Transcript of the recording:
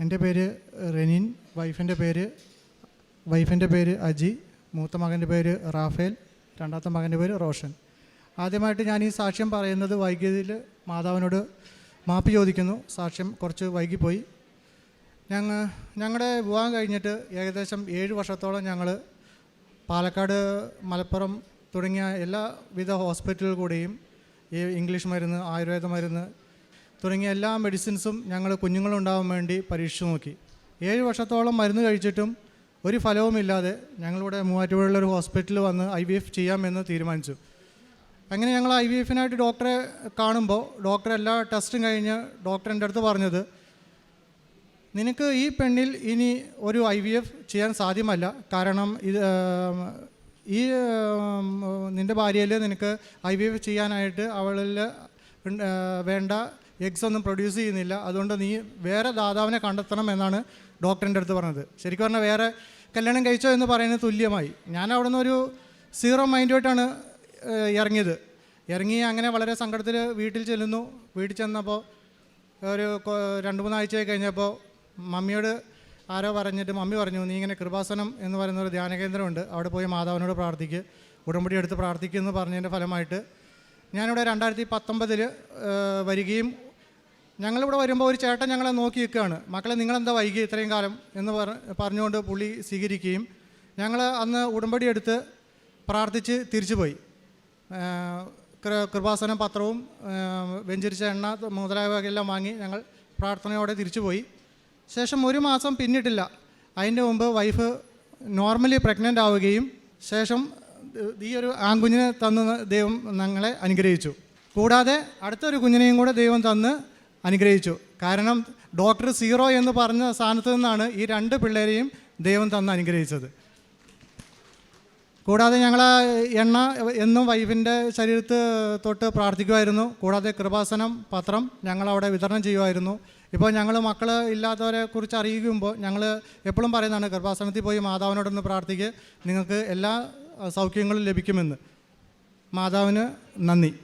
എന്റെ പേര് റെനിൻ. വൈഫിന്റെ പേര് വൈഫിന്റെ പേര് അജി. മൂത്ത മകന്റെ പേര് റാഫേൽ. രണ്ടാമത്തെ മകന്റെ പേര് റോഷൻ. ആദ്യമായിട്ട് ഞാൻ ഈ സാക്ഷ്യം പറയുന്നത് വൈകിയതിൽ മാതാവിനോട് മാപ്പ് ചോദിക്കുന്നു. സാക്ഷ്യം കുറച്ച് വൈകിപ്പോയി. ഞങ്ങൾ ഞങ്ങളുടെ വിവാഹം കഴിഞ്ഞിട്ട് ഏകദേശം ഏഴ് വർഷത്തോളം ഞങ്ങൾ പാലക്കാട് മലപ്പുറം തുടങ്ങിയ എല്ലാവിധ ഹോസ്പിറ്റലുകൾ കൂടെയും ഈ ഇംഗ്ലീഷ് മരുന്ന് ആയുർവേദ മരുന്ന് തുടങ്ങിയ എല്ലാ മെഡിസിൻസും ഞങ്ങൾ കുഞ്ഞുങ്ങളുണ്ടാവാൻ വേണ്ടി പരീക്ഷിച്ചു നോക്കി. ഏഴ് വർഷത്തോളം മരുന്ന് കഴിച്ചിട്ടും ഒരു ഫലവുമില്ലാതെ ഞങ്ങളിവിടെ മൂവാറ്റുപുഴയുള്ള ഒരു ഹോസ്പിറ്റലിൽ വന്ന് ഐ വി എഫ് ചെയ്യാമെന്ന് തീരുമാനിച്ചു. അങ്ങനെ ഞങ്ങൾ ഐ വി എഫിനായിട്ട് ഡോക്ടറെ കാണുമ്പോൾ ഡോക്ടർ എല്ലാ ടെസ്റ്റും കഴിഞ്ഞ് ഡോക്ടർ എന്റെ അടുത്ത് പറഞ്ഞത് നിനക്ക് ഈ പെണ്ണിൽ ഇനി ഒരു ഐ വി എഫ് ചെയ്യാൻ സാധ്യമല്ല. കാരണം ഇത് ഈ നിന്റെ ഭാര്യയിൽ നിനക്ക് ഐ വി എഫ് ചെയ്യാനായിട്ട് അവളിൽ വേണ്ട എഗ്സ് ഒന്നും പ്രൊഡ്യൂസ് ചെയ്യുന്നില്ല. അതുകൊണ്ട് നീ വേറെ ദാതാവിനെ കണ്ടെത്തണം എന്നാണ് ഡോക്ടറിന്റെ അടുത്ത് പറഞ്ഞത്. ശരിക്കും പറഞ്ഞാൽ വേറെ കല്യാണം കഴിച്ചോ എന്ന് പറയുന്നത് തുല്യമായി. ഞാൻ അവിടെ നിന്ന് ഒരു സീറോ മൈൻഡുമായിട്ടാണ് ഇറങ്ങിയത്. ഇറങ്ങി അങ്ങനെ വളരെ സങ്കടത്തിൽ വീട്ടിൽ ചെല്ലുന്നു. വീട്ടിൽ ചെന്നപ്പോൾ ഒരു രണ്ട് രണ്ട് മൂന്നാഴ്ചയായി കഴിഞ്ഞപ്പോൾ മമ്മിയോട് ആരോ പറഞ്ഞിട്ട് മമ്മി പറഞ്ഞു നീ ഇങ്ങനെ കൃപാസനം എന്ന് പറയുന്ന ഒരു ധ്യാന കേന്ദ്രമുണ്ട്. അവിടെ പോയി മാതാവിനോട് പ്രാർത്ഥിക്കുക ഉടമ്പടി എടുത്ത് പ്രാർത്ഥിക്കുമെന്ന് പറഞ്ഞതിന്റെ ഫലമായിട്ട് ഞാനിവിടെ രണ്ടായിരത്തി പത്തൊമ്പതിൽ വരികയും ഞങ്ങളിവിടെ വരുമ്പോൾ ഒരു ചേട്ടൻ ഞങ്ങളെ നോക്കി നിൽക്കുകയാണ്. മക്കളെ നിങ്ങളെന്താ വൈകി ഇത്രയും കാലം? എന്ന് പറ പറഞ്ഞുകൊണ്ട് പുള്ളി സ്വീകരിക്കുകയും ഞങ്ങൾ അന്ന് ഉടമ്പടി എടുത്ത് പ്രാർത്ഥിച്ച് തിരിച്ചുപോയി പോയി. കൃപാസനം പത്രവും വെഞ്ചരിച്ച എണ്ണ മുതലായവയെല്ലാം വാങ്ങി ഞങ്ങൾ പ്രാർത്ഥനയോടെ തിരിച്ചുപോയി ശേഷം ഒരു മാസം പിന്നിട്ടില്ല. അതിന്റെ മുമ്പ് വൈഫ് നോർമലി പ്രഗ്നന്റ് ആവുകയും ശേഷം ഈ ഒരു ആൺകുഞ്ഞിനെ തന്ന് ദൈവം ഞങ്ങളെ അനുഗ്രഹിച്ചു. കൂടാതെ അടുത്തൊരു കുഞ്ഞിനെയും കൂടെ ദൈവം തന്ന് അനുഗ്രഹിച്ചു. കാരണം ഡോക്ടർ സീറോ എന്ന് പറഞ്ഞ സ്ഥാനത്ത് നിന്നാണ് ഈ രണ്ട് പിള്ളേരെയും ദൈവം തന്ന് അനുഗ്രഹിച്ചത്. കൂടാതെ ഞങ്ങൾ എണ്ണ എന്നും വൈഫിന്റെ ശരീരത്ത് തൊട്ട് പ്രാർത്ഥിക്കുമായിരുന്നു. കൂടാതെ കൃപാസനം പത്രം ഞങ്ങൾ അവിടെ വിതരണം ചെയ്യുമായിരുന്നു. ഇപ്പോൾ ഞങ്ങൾ മക്കൾ ഇല്ലാത്തവരെ കുറിച്ച് അറിയിക്കുമ്പോൾ ഞങ്ങൾ എപ്പോഴും പറയുന്നതാണ് കൃപാസനത്തിൽ പോയി മാതാവിനോടൊന്ന് പ്രാർത്ഥിക്കുക നിങ്ങൾക്ക് എല്ലാ സൗഖ്യങ്ങളും ലഭിക്കുമെന്ന്. മാതാവിന് നന്ദി.